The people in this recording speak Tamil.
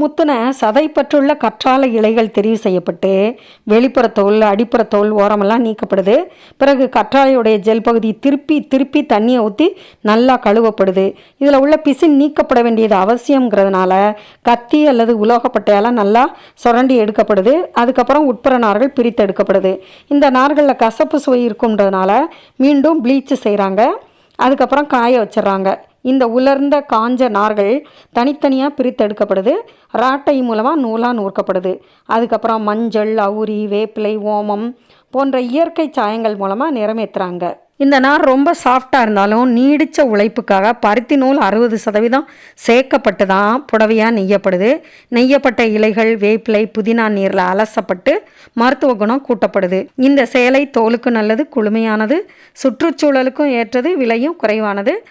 முத்துன சதைப்பற்றுள்ள கற்றாழை இலைகள் தெரிவு செய்யப்பட்டு வெளிப்புற தோல் அடிப்புற தோல் ஓரமெல்லாம் நீக்கப்படுது. பிறகு கற்றாழையுடைய ஜெல் பகுதி திருப்பி திருப்பி தண்ணியை ஊற்றி நல்லா கழுவப்படுது. இதில் உள்ள பிசின் நீக்கப்பட வேண்டியது அவசியங்கிறதுனால கத்தி அல்லது உலோகப்பட்டையால் நல்லா சுரண்டி எடுக்கப்படுது. அதுக்கப்புறம் உட்புற நார்கள் பிரித்து எடுக்கப்படுது. இந்த நார்களில் கசப்பு சுவை இருக்கும்ன்றதுனால மீண்டும் ப்ளீச்சு செய்கிறாங்க அதுக்கப்புறம் காய வச்சிடுறாங்க. இந்த உலர்ந்த காஞ்ச நார்கள் தனித்தனியாக பிரித்தெடுக்கப்படுது. ராட்டை மூலமாக நூலாக நூற்கப்படுது. அதுக்கப்புறம் மஞ்சள் அவுரி வேப்பிலை ஓமம் போன்ற இயற்கை சாயங்கள் மூலமாக நிறமேற்றுறாங்க இந்த நார் ரொம்ப சாஃப்டாக இருந்தாலும் நீடித்த உழைப்புக்காக பருத்தி நூல் அறுபது சதவீதம் சேர்க்கப்பட்டு தான் புடவையாக நெய்யப்படுது. நெய்யப்பட்ட இலைகள் வேப்பிலை புதினா நீரில் அலசப்பட்டு மருத்துவ குணம் கூட்டப்படுது. இந்த சேலை தோலுக்கு நல்லது குளுமையானது சுற்றுச்சூழலுக்கும் ஏற்றது விலையும் குறைவானது.